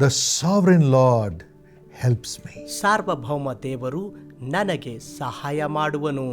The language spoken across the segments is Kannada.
The sovereign Lord helps me. ಸಾರ್ವಭೌಮ ದೇವರು ನನಗೆ ಸಹಾಯ ಮಾಡುವನು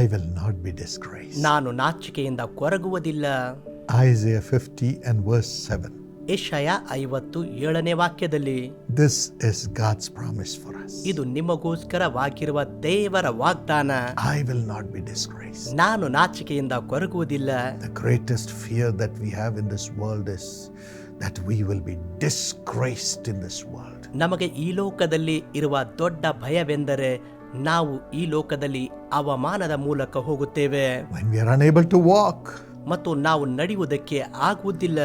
I will not be disgraced. ನಾನು ನಾಚಿಕೆಯಿಂದ ಕೊರಗುವುದಿಲ್ಲ Isaiah 50 and verse 7. ಯೆಶಯ ಐವತ್ತು ಏಳನೇ ವಾಕ್ಯದಲ್ಲಿ This is God's promise for us. ಇದು ನಿಮಗೋಸ್ಕರವಾಗಿರುವ ದೇವರ ವಾಗ್ದಾನ I will not be disgraced. ನಾನು ನಾಚಿಕೆಯಿಂದ ಕೊರಗುವುದಿಲ್ಲ The greatest fear that we have in this world is that we will be disgraced in this world. ನಮಗೆ ಈ ಲೋಕದಲ್ಲಿ ಇರುವ ದೊಡ್ಡ ಭಯವೆಂದರೆ ನಾವು ಈ ಲೋಕದಲ್ಲಿ ಅವಮಾನದ ಮೂಲಕ ಹೋಗುತ್ತೇವೆ. When we are unable to walk, ಮತ್ತು ನಾವು ನಡೆಯುವುದಕ್ಕೆ ಆಗುವುದಿಲ್ಲ.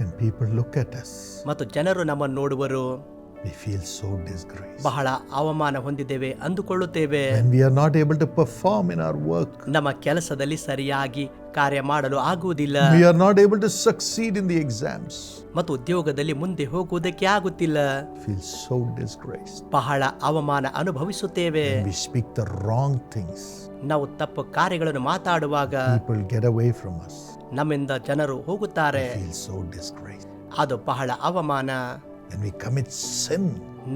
and people look at us, ಮತ್ತು ಜನರು ನಮ್ಮನ್ನು ನೋಡುವರು. We feel so disgraced. ಬಹಳ ಅವಮಾನ ಹೊಂದಿದ್ದೇವೆ ಅಂದುಕೊಳ್ಳುತ್ತೇವೆ When we are not able to perform in our work, ನಮ್ಮ ಕೆಲಸದಲ್ಲಿ ಸರಿಯಾಗಿ ಕಾರ್ಯ ಮಾಡಲು ಆಗುವುದಿಲ್ಲ we are not able to succeed in the exams, ಮತ್ತು ಉದ್ಯೋಗದಲ್ಲಿ ಮುಂದೆ ಹೋಗುವುದಕ್ಕೆ ಆಗುತ್ತಿಲ್ಲ feel so disgraced. ಬಹಳ ಅವಮಾನ ಅನುಭವಿಸುತ್ತೇವೆ we speak the wrong things, ನಾವು ತಪ್ಪು ಕಾರ್ಯಗಳನ್ನು ಮಾತಾಡುವಾಗ people get away from us, ನಮ್ಮಿಂದ ಜನರು ಹೋಗುತ್ತಾರೆ feel so disgraced. ಅದು ಬಹಳ ಅವಮಾನ When we commit sin,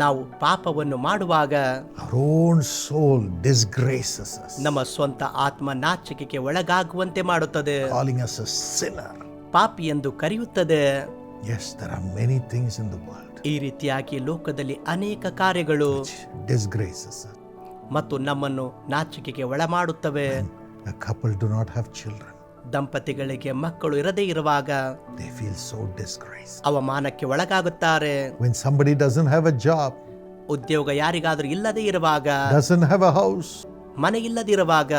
ನಾವು ಪಾಪವನ್ನು ಮಾಡುವಾಗ our own soul disgraces us, ನಮ್ಮ ಸ್ವಂತ ಆತ್ಮ ನಾಚಿಕೆಗೆ ಒಳಗಾಗುವಂತೆ ಮಾಡುತ್ತದೆ calling us a sinner. ಪಾಪಿ ಎಂದು ಕರೆಯುತ್ತದೆ Yes, there are many things in the world ಈ ರೀತಿಯಾಗಿ ಲೋಕದಲ್ಲಿ ಅನೇಕ ಕಾರ್ಯಗಳು disgraces us. ಮತ್ತು ನಮ್ಮನ್ನು ನಾಚಿಕೆಗೆ ಒಳಮಾಡುತ್ತವೆ A couple do not have children. ದಂಪತಿಗಳಿಗೆ ಮಕ್ಕಳು ಇರದೇ ಇರುವಾಗ They feel so disgraced. ಅವಮಾನಕ್ಕೆ ಒಳಗಾಗುತ್ತಾರೆ When somebody doesn't have a job, ಉದ್ಯೋಗ ಯಾರಿಗಾದರೂ ಇಲ್ಲದೇ ಇರುವಾಗ doesn't have a house, ಮನೆ ಇಲ್ಲದಿರುವಾಗ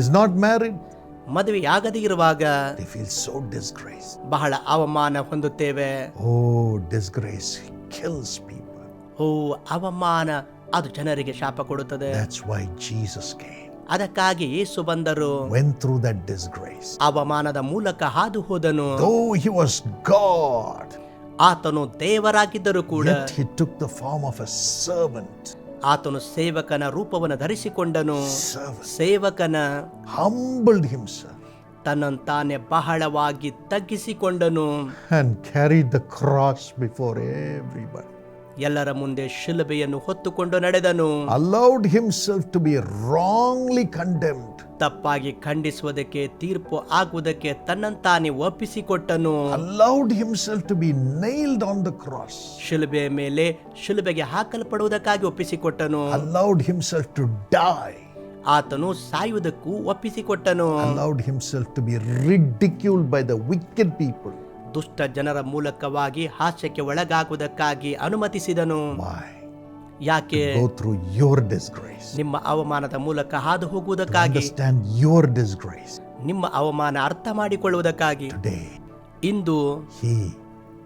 is not married, ಮದುವೆಯಾಗದೇ ಇರುವಾಗ they feel so disgraced. ಬಹಳ ಅವಮಾನ ಹೊಂದುತ್ತೇವೆ Oh, disgrace kills people. ಓ ಅವಮಾನ ಅದು ಜನರಿಗೆ ಶಾಪ ಕೊಡುತ್ತದೆ That's why Jesus came, ಅದಕ್ಕಾಗಿ ಯೇಸು ಬಂದರು went through that disgrace. ಅವಮಾನದ ಮೂಲಕ ಹಾದು ಹೋದನು Though he was God, ಆತನು ದೇವರಾಗಿದ್ದರೂ ಕೂಡ yet he took the form of a servant. ಆತನು ಸೇವಕನ ರೂಪವನ್ನು ಧರಿಸಿಕೊಂಡನು Servant ಸೇವಕನ humbled himself ತಾನೇ ಬಹಳವಾಗಿ ತಗ್ಗಿಸಿಕೊಂಡನು and carried the cross before everybody. ಎಲ್ಲರ ಮುಂದೆ ಶಿಲುಬೆಯನ್ನು ಹೊತ್ತುಕೊಂಡು ನಡೆದನು. Allowed himself to be wrongly condemned, ತಪ್ಪಾಗಿ ಖಂಡಿಸುವುದಕ್ಕೆ ತೀರ್ಪು ಆಗುವುದಕ್ಕೆ ತನ್ನಂತಾನೆ ಒಪ್ಪಿಸಿಕೊಟ್ಟನು. Allowed himself to be nailed on the cross ಶಿಲುಬೆ ಮೇಲೆ ಶಿಲುಬೆಗೆ ಹಾಕಲ್ಪಡುವುದಕ್ಕಾಗಿ ಒಪ್ಪಿಸಿಕೊಟ್ಟನು. ಅಲೌಡ್ ಹಿಮ್ಸೆಲ್ಫ್ ಟು ಡೈ ಆತನು ಸಾಯುವುದಕ್ಕೂ ಒಪ್ಪಿಸಿಕೊಟ್ಟನು. Allowed himself to be ridiculed by the wicked people. ದುಷ್ಟ ಜನರ ಮೂಲಕವಾಗಿ ಹಾಸ್ಯಕ್ಕೆ ಒಳಗಾಗುವುದಕ್ಕಾಗಿ ಅನುಮತಿಸಿದನು. ಯಾಕೆ? ನಿಮ್ಮ ಅವಮಾನದ ಮೂಲಕ ಹಾದು ಹೋಗುವುದಕ್ಕಾಗಿ. ನಿಮ್ಮ ಅವಮಾನ ಅರ್ಥ ಮಾಡಿಕೊಳ್ಳುವುದಕ್ಕಾಗಿ. ಇಂದು he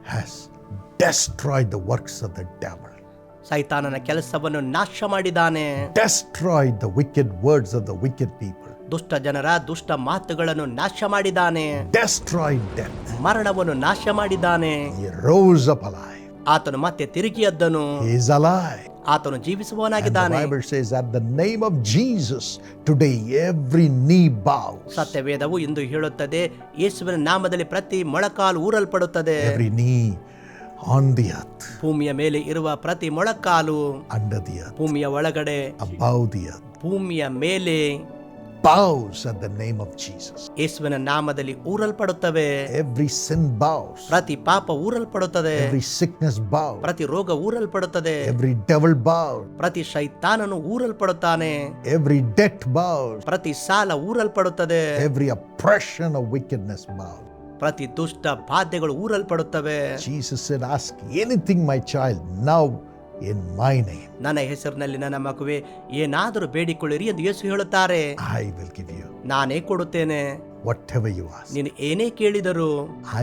has destroy the works of the devil ಸೈತಾನನ ಕೆಲಸವನ್ನು ನಾಶ ಮಾಡಿದಾನೆ destroy the wicked words of the wicked people ದುಷ್ಟ ಜನರ ದುಷ್ಟ ಮಾತುಗಳನ್ನು ನಾಶ ಮಾಡಿದಾನೆ ಡೆಸ್ಟ್ರಾಯ್ ಡೆತ್ ಮರಣವನ್ನು ನಾಶ ಮಾಡಿದಾನೆ ರೋಸ್ ಅಪ್ ಅಲೈವ್ ಆತನು ಮತ್ತೆ ತಿರುಗಿ ಎದ್ದನು ಇಸ್ ಅಲೈವ್ ಆತನು ಜೀವಿಸುವವನಾಗಿದ್ದಾನೆ. Bible says at the name of Jesus today every knee bow ಸತ್ಯವೇದವು ಇಂದು ಹೇಳುತ್ತದೆ ಯೇಸುವಿನ ನಾಮದಲ್ಲಿ ಪ್ರತಿ ಮೊಳಕಾಲು ಊರಲ್ಪಡುತ್ತದೆ. Every knee on the earth ಭೂಮಿಯ ಮೇಲೆ ಇರುವ ಪ್ರತಿ ಮೊಳಕಾಲು ಅಂಡರ್ ದಿ ಅರ್ತ್ ಭೂಮಿಯ ಒಳಗಡೆ ಅಬೌ ದಿ ಅರ್ತ್ ಭೂಮಿಯ ಮೇಲೆ bows at the name of Jesus. ಯೇಸುವಿನ ನಾಮದಲ್ಲಿ ಊರಲ್ಪಡುತ್ತವೆ. Every sin bows, ಪ್ರತಿ ಪಾಪ ಊರಲ್ಪಡುತ್ತದೆ. Every sickness bows, ಪ್ರತಿ ರೋಗ ಊರಲ್ಪಡುತ್ತದೆ. Every devil bows, ಪ್ರತಿ ಶೈತಾನನು ಊರಲ್ಪಡುತ್ತಾನೆ. Every debt bows, ಪ್ರತಿ ಸಾಲ ಊರಲ್ಪಡುತ್ತದೆ. Every oppression of wickedness bows. ಪ್ರತಿ ದುಷ್ಟ ಬಾಧ್ಯಗಳು ಊರಲ್ಪಡುತ್ತವೆ Jesus said, Ask anything, my child, now in my name. ನನ್ನ ಹೆಸರಿನಲ್ಲಿ ನನ್ನ ಮಗುವೆ ಏನಾದರೂ ಬೇಡಿಕೊಳ್ಳಿರಿ ಎಂದು ಯೇಸು ಹೇಳುತ್ತಾರೆ I will give you ನಾನೇ ಕೊಡುತ್ತೇನೆ whatever you ask. ನೀನು ಏನೇ ಕೇಳಿದರೂ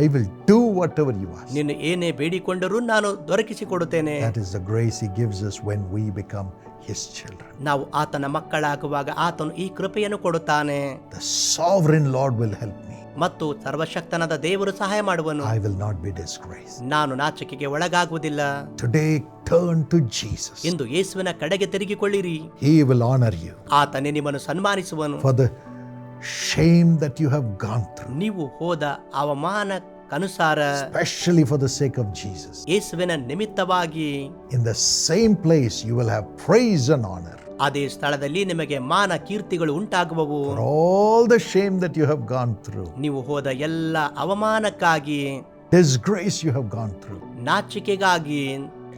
I will do whatever you ask. ನೀನು ಏನೇ ಬೇಡಿಕೊಂಡರೂ ನಾನು ದೊರಕಿಸಿಕೊಡುತ್ತೇನೆ That is the grace He gives us when we become His children. ನಾವು ಆತನ ಮಕ್ಕಳಾಗುವಾಗ ಆತನು ಈ ಕೃಪೆಯನ್ನು ಕೊಡುತ್ತಾನೆ The sovereign Lord will help me. ಮತ್ತು ಸರ್ವಶಕ್ತನಾದ ದೇವರು ಸಹಾಯ ಮಾಡುವನು. I will not be disgrace ನಾನು ನಾಚಿಕೆಗೆ ಒಳಗಾಗುವುದಿಲ್ಲ. ಟುಡೇ ಟರ್ನ್ ಟು ಜೀಸಸ್ ಇಂದು ಯೇಸುವಿನ ಕಡೆಗೆ ತಿರುಗಿಕೊಳ್ಳಿರಿ. ಹಿ ವಿಲ್ ಆನರ್ ಯು ಆತನೇ ನಿಮ್ಮನ್ನು ಸನ್ಮಾನಿಸುವನು. For the shame that you have gone through ನೀವು ಹೋದ ಅವಮಾನ ಅನುಸಾರ specially for the sake of Jesus ಯೇಸುವಿನ ನಿಮಿತ್ತವಾಗಿ in the same place you will have praise and honour ಅದೇ ಸ್ಥಳದಲ್ಲಿ ನಿಮಗೆ ಮಾನ ಕೀರ್ತಿಗಳು ಉಂಟಾಗುವವು all the shame that you have gone through, ನೀವು ಹೋದ ಎಲ್ಲ ಅವಮಾನಕ್ಕಾಗಿ disgrace you have gone through, ನಾಚಿಕೆಗಾಗಿ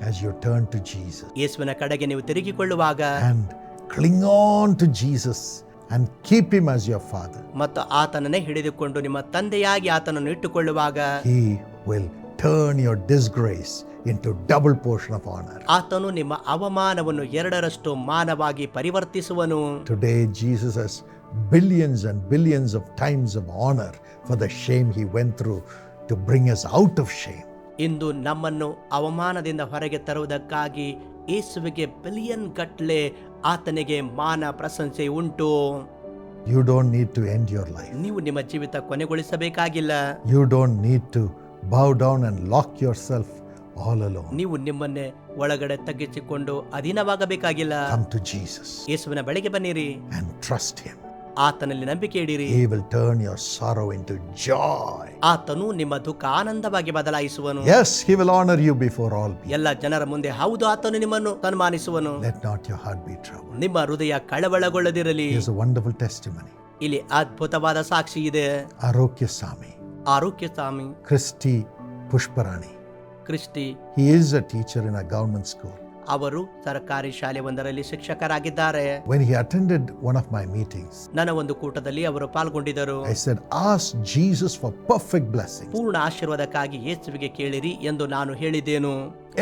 as you turn to Jesus ಯೇಸುವಿನ ಕಡೆಗೆ ನೀವು ತಿರುಗಿಕೊಳ್ಳುವಾಗ and cling on to Jesus and keep Him as your Father. ಮತ್ತು ಆತನನ್ನೇ ಹಿಡಿದುಕೊಂಡು ನಿಮ್ಮ ತಂದೆಯಾಗಿ ಆತನನ್ನು ಇಟ್ಟುಕೊಳ್ಳುವಾಗ He will turn your disgrace into double portion of honor. ಆತನು ನಿಮ್ಮ ಅವಮಾನವನ್ನು ಎರಡರಷ್ಟು ಮಾನವಾಗಿ ಪರಿವರ್ತಿಸುವನು Today, Jesus has billions and billions of times of honor for the shame he went through to bring us out of shame. ಇಂದು ನಮ್ಮನ್ನು ಅವಮಾನದಿಂದ ಹೊರಗೆ ತರುವುದಕ್ಕಾಗಿ ಯೇಸುವಿಗೆ ಬಿಲಿಯನ್ ಗಟ್ಲೆ ಆತನಿಗೆ ಮಾನ ಪ್ರಶಂಸೆ ಉಂಟು You don't need to end your life. ನೀವು ನಿಮ್ಮ ಜೀವಿತ ಕೊನೆಗೊಳಿಸಬೇಕಾಗಿಲ್ಲ You don't need to bow down and lock yourself all alone. ನೀವು ನಿಮ್ಮನ್ನೇ ಒಳಗಡೆ ತಗ್ಗಿಸಿಕೊಂಡು ಅಧೀನವಾಗಬೇಕಾಗಿಲ್ಲ. ಯೇಸುವಿನ ಬೆಳಗ್ಗೆ ಬನ್ನಿರಿ. ಟ್ರಸ್ಟ್ ಹಿಮ್ ಆತನಲ್ಲಿ ನಂಬಿಕೆ ಇಡಿರಿ. He will turn your sorrow into joy ಆತನು ನಿಮ್ಮ ದುಃಖ ಆನಂದವಾಗಿ ಬದಲಾಯಿಸುವನು. Yes he will honour you before all ಎಲ್ಲ ಜನರ ಮುಂದೆ ಹೌದು ಆತನು ನಿಮ್ಮನ್ನು ಸನ್ಮಾನಿಸುವನು. Let not your heart be troubled ನಿಮ್ಮ ಹೃದಯ ಕಳವಳಗೊಳ್ಳದಿರಲಿ. ಇಸ್ ವಂಡರ್ಫುಲ್ ಟೆಸ್ಟಿಮನಿ ಇಲ್ಲಿ ಅದ್ಭುತವಾದ ಸಾಕ್ಷಿ ಇದೆ. Arogya Swami Arogya Swami. Christy Pushparani Christy. He is a teacher in a school ಅವರು ಸರ್ಕಾರಿ ಶಾಲೆ ಒಂದರಲ್ಲಿ ಶಿಕ್ಷಕರಾಗಿದ್ದಾರೆ. When he attended one of my meetings ನನ್ನ ಒಂದು ಕೂಟದಲ್ಲಿ ಅವರು ಪಾಲ್ಗೊಂಡಿದ್ದರು. I ask Jesus for perfect blessing ಪೂರ್ಣ ಆಶೀರ್ವಾದಕ್ಕಾಗಿ ಯೇಸುವಿಗೆ ಕೇಳಿರಿ ಎಂದು ನಾನು ಹೇಳಿದ್ದೇನು.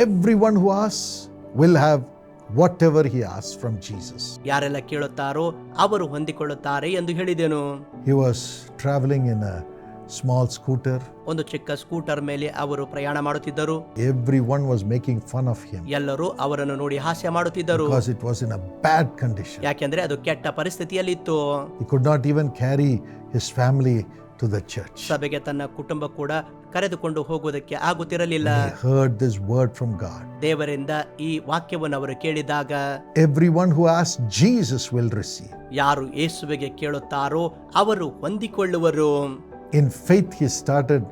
Everyone who ask will have whatever he ask from Jesus ಯಾರೆಲ್ಲ ಕೇಳುತ್ತಾರೋ ಅವರು ಹೊಂದಿಕೊಳ್ಳುತ್ತಾರೆ ಎಂದು ಹೇಳಿದೆನು he was travelling in small scooter ಒಂದು ಚಿಕ್ಕ ಸ್ಕೂಟರ್ ಮೇಲೆ ಅವರು ಪ್ರಯಾಣ ಮಾಡುತ್ತಿದ್ದರು. Every one was making fun of him ಎಲ್ಲರೂ ಅವರನ್ನು ನೋಡಿ ಹಾಸ್ಯ ಮಾಡುತ್ತಿದ್ದರು. Because it was in a bad condition ಯಾಕೆಂದ್ರೆ ಅದು ಕೆಟ್ಟ ಪರಿಸ್ಥಿತಿಯಲ್ಲಿತ್ತು. He could not even carry his family to the church. ಸಭೆಗೆ ತನ್ನ ಕುಟುಂಬ ಕೂಡ ಕರೆದುಕೊಂಡು ಹೋಗುವುದಕ್ಕೆ ಆಗುತ್ತಿರಲಿಲ್ಲ. Heard heard this word from God. ದೇವರಿಂದ ಈ ವಾಕ್ಯವನ್ನು ಅವರು ಕೇಳಿದಾಗ every one who as Jesus will receive ಯಾರು ಯೇಸುವಿಗೆ ಕೇಳುತ್ತಾರೋ ಅವರು ಹೊಂದಿಕೊಳ್ಳುವರು. In faith he started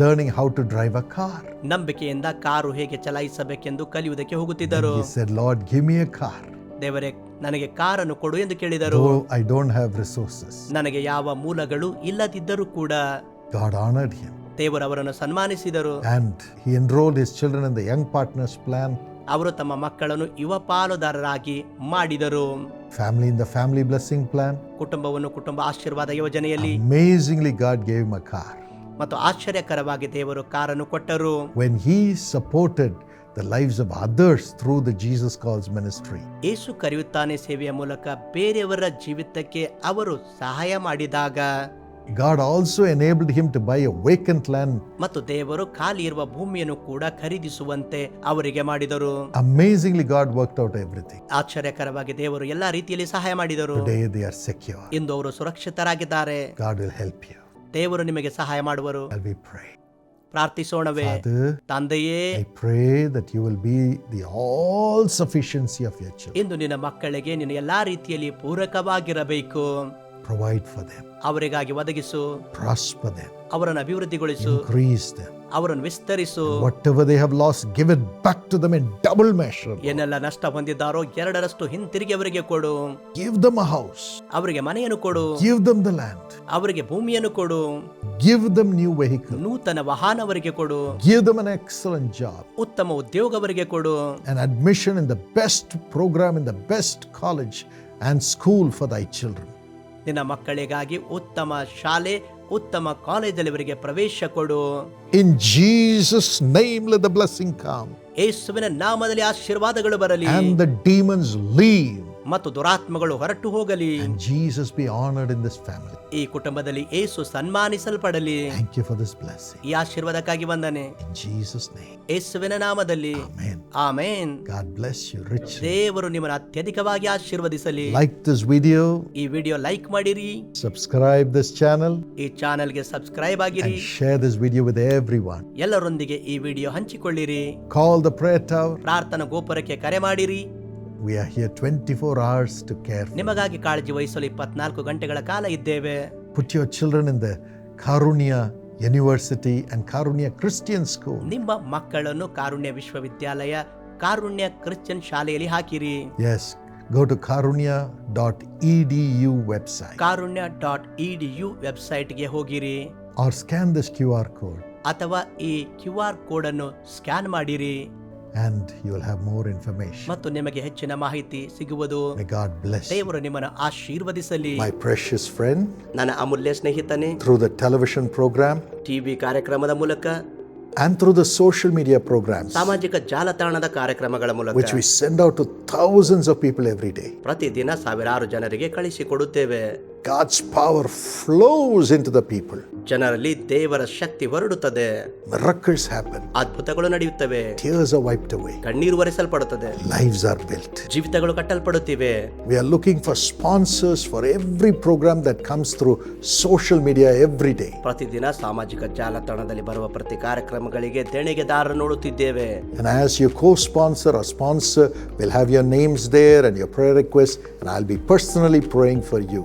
learning how to drive a car ನಂಬಿಕೆಯಿಂದ ಕಾರು ಹೇಗೆ ಚಲಾಯಿಸಬೇಕೆಂದು ಕಲಿಯುವುದಕ್ಕೆ ಹೋಗುತ್ತಿದ್ದರು. ಲಾರ್ಡ್ ಗಿಮಿ ಎ ಕಾರ್ ದೇವರೇ ನನಗೆ ಕಾರನ್ನು ಕೊಡು ಎಂದು ಕೇಳಿದರು. ಐ ಡೋಂಟ್ ಹ್ಯಾವ್ ರಿಸೋರ್ಸಸ್ ನನಗೆ ಯಾವ ಮೂಲಗಳು ಇಲ್ಲದಿದ್ದರೂ ಕೂಡ ಗಾಡ್ ಆನರ್ಡ್ ಹಿಮ್ ದೇವರು ಅವರನ್ನು ಸನ್ಮಾನಿಸಿದರು. And he enrol his children in the young partners plan ಅವರು ತಮ್ಮ ಮಕ್ಕಳನ್ನು ಯುವ ಪಾಲುದಾರರಾಗಿ ಮಾಡಿದರು. Family in the Family Blessing Plan. ಕುಟುಂಬವನ್ನು ಕುಟುಂಬ ಆಶೀರ್ವಾದ ಯೋಜನೆಯಲ್ಲಿ Amazingly, God gave him a car. ಮತ್ತು ಆಶ್ಚರ್ಯಕರವಾಗಿ ದೇವರು ಕಾರನ್ನು ಕೊಟ್ಟರು When he supported the lives of others through the Jesus Calls ministry, ಏಸು ಕರೆಯುತ್ತಾನೆ ಸೇವೆಯ ಮೂಲಕ ಬೇರೆಯವರ ಜೀವಿತಕ್ಕೆ ಅವರು ಸಹಾಯ ಮಾಡಿದಾಗ God also enabled him to buy a vacant land. ಮತ್ತು ದೇವರು ಖಾಲಿ ಇರುವ ಭೂಮಿಯನ್ನು ಕೂಡ ಖರೀದಿಸುವಂತೆ ಅವರಿಗೆ ಮಾಡಿದರು. Amazingly God work out everything ಆಶ್ಚರ್ಯಕರವಾಗಿ ದೇವರು ಎಲ್ಲಾ ರೀತಿಯಲ್ಲಿ ಸಹಾಯ ಮಾಡಿದರು. Today they are secure. ಇಂದು ಅವರು ಸುರಕ್ಷಿತರಾಗಿದ್ದಾರೆ. ಗಾಡ್ ವಿಲ್ ಹೆಲ್ಪ್ ಯು ದೇವರು ನಿಮಗೆ ಸಹಾಯ ಮಾಡುವರು. We pray? ಪ್ರಾರ್ಥಿಸೋಣವೇ. ತಂದೆಯೇ. I pray that you will be the all sufficiency of children ಇಂದು ನಿನ್ನ ಮಕ್ಕಳಿಗೆ ನಿನ್ನ ಎಲ್ಲಾ ರೀತಿಯಲ್ಲಿ ಪೂರಕವಾಗಿರಬೇಕು. Provide for them, ಅವರಿಗಾಗಿ ಒದಗಿಸು prosper them, ಅವರನ್ನು ಅಭಿವೃದ್ಧಿಗೊಳಿಸು increase them. ಅವರನ್ನು ವಿಸ್ತರಿಸು Whatever they have lost, give it back to them in double measure. ಏನೆಲ್ಲ ನಷ್ಟ ಹೊಂದಿದ್ದಾರೋ ಎರಡರಷ್ಟು ಹಿಂತಿರುಗಿ ಅವರಿಗೆ ಕೊಡು Give them a house, ಅವರಿಗೆ ಮನೆಯನ್ನು ಕೊಡು give them the land, ಅವರಿಗೆ ಭೂಮಿಯನ್ನು ಕೊಡು give them new vehicle, ನೂತನ ವಾಹನ ಅವರಿಗೆ ಕೊಡು give them an excellent job, ಉತ್ತಮ ಉದ್ಯೋಗ ಅವರಿಗೆ ಕೊಡು an admission in the best program in the best college and school for thy children. ನಿನ್ನ ಮಕ್ಕಳಿಗಾಗಿ ಉತ್ತಮ ಶಾಲೆ ಉತ್ತಮ ಕಾಲೇಜಲ್ಲಿ ಅವರಿಗೆ ಪ್ರವೇಶ ಕೊಡು. In Jesus name let the blessing come ಯೇಸುವಿನ ನಾಮದಲ್ಲಿ ಆಶೀರ್ವಾದಗಳು ಬರಲಿ. And the demons leave. ಮತ್ತು ದುರಾತ್ಮಗಳು ಹೊರಟು ಹೋಗಲಿ And Jesus be honored in this family. ಈ ಕುಟುಂಬದಲ್ಲಿ ಏಸು ಸನ್ಮಾನಿಸಲ್ಪಡಲಿ Thank you for this blessing. ಈ ಆಶೀರ್ವಾದಕ್ಕಾಗಿ ವಂದನೆ In Jesus' name. ಯೇಸುವಿನ ನಾಮದಲ್ಲಿ Amen. Amen God bless you richly. ದೇವರು ನಿಮ್ಮನ್ನು ಅತ್ಯಧಿಕವಾಗಿ ಆಶೀರ್ವದಿಸಲಿ Like this video, ಈ ವಿಡಿಯೋ ಲೈಕ್ ಮಾಡಿರಿ subscribe this channel, ಈ ಚಾನೆಲ್ಗೆ ಸಬ್ಸ್ಕ್ರೈಬ್ ಆಗಿರಿ share share this video with everyone. ಎಲ್ಲರೊಂದಿಗೆ ಈ ವಿಡಿಯೋ ಹಂಚಿಕೊಳ್ಳಿರಿ Call the prayer tower. ಪ್ರಾರ್ಥನಾ ಗೋಪುರಕ್ಕೆ ಕರೆ ಮಾಡಿರಿ We are here 24 hours to care for. ನಿಮಗಾಗಿ ಕಾಳಜಿ ವಹಿಸಲು ಇಪ್ಪತ್ನಾಲ್ಕು ಗಂಟೆಗಳ ಕಾಲ ಇದ್ದೇವೆ Put your children in the Karunya University and Karunya Christian School. ನಿಮ್ಮ ಮಕ್ಕಳನ್ನು ಕಾರುಣ್ಯ ವಿಶ್ವವಿದ್ಯಾಲಯ ಕಾರುಣ್ಯ ಕ್ರಿಶ್ಚಿಯನ್ ಶಾಲೆಯಲ್ಲಿ ಹಾಕಿರಿ Yes, go to karunya.edu website Karunya dot E D U ವೆಬ್ಸೈಟ್ಗೆ ಹೋಗಿರಿ or scan this QR code ಅಥವಾ ಈ ಕ್ಯೂ ಆರ್ ಕೋಡ್ ಅನ್ನು ಸ್ಕ್ಯಾನ್ ಮಾಡಿರಿ and you will have more information. ಮತ್ತು ನಿಮಗೆ ಹೆಚ್ಚಿನ ಮಾಹಿತಿ ಸಿಗುವುದು May God bless you. ದೇವರು ನಿಮ್ಮನ್ನು ಆಶೀರ್ವದಿಸಲಿ My precious friend, ನನ್ನ ಅಮೂಲ್ಯ ಸ್ನೇಹಿತನೇ through the television program TV ಕಾರ್ಯಕ್ರಮದ ಮೂಲಕ and through the social media programs, ಸಾಮಾಜಿಕ ಜಾಲತಾಣದ ಕಾರ್ಯಕ್ರಮಗಳ which ಮೂಲಕ we send out to thousands of people every day, ಪ್ರತಿದಿನ ಸಾವಿರಾರು ಜನರಿಗೆ ಕಳಿಸಿಕೊಡುತ್ತೇವೆ God's power flows into the people. ಜನರಲ್ಲಿ ದೇವರ ಶಕ್ತಿ ಹೊರಡುತ್ತದೆ Miracles happen, ಅದ್ಭುತಗಳು ನಡೆಯುತ್ತವೆ tears are wiped away, ಕಣ್ಣೀರು ಒರೆಸಲ್ಪಡುತ್ತದೆ lives are built. ಜೀವಿತಗಳು ಕಟ್ಟಲ್ಪಡುತ್ತಿವೆ We are looking for sponsors for every program that comes through social media every day. ಪ್ರತಿದಿನ ಸಾಮಾಜಿಕ ಜಾಲತಾಣದಲ್ಲಿ ಬರುವ ಪ್ರತಿ ಕಾರ್ಯಕ್ರಮಗಳಿಗೆ ದೇಣಿಗೆದಾರರು ನೋಡುತ್ತಿದ್ದೇವೆ And as your co sponsor or sponsor, we'll have your names there and your prayer requests, and I'll be personally praying for you.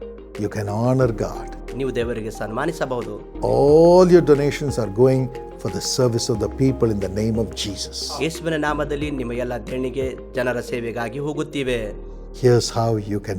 you can honor God. ನೀವು ದೇವರಿಗೆ ಸನ್ಮಾನಿಸಬಹುದು All your donations are going for the service of the people in the name of Jesus. ಯೇಸುವಿನ ನಾಮದಲ್ಲಿ ನಿಮ್ಮ ಎಲ್ಲ ದೇಣಿಗೆ ಜನರ ಸೇವೆಗಾಗಿ ಹೋಗುತ್ತಿವೆ Here's how you can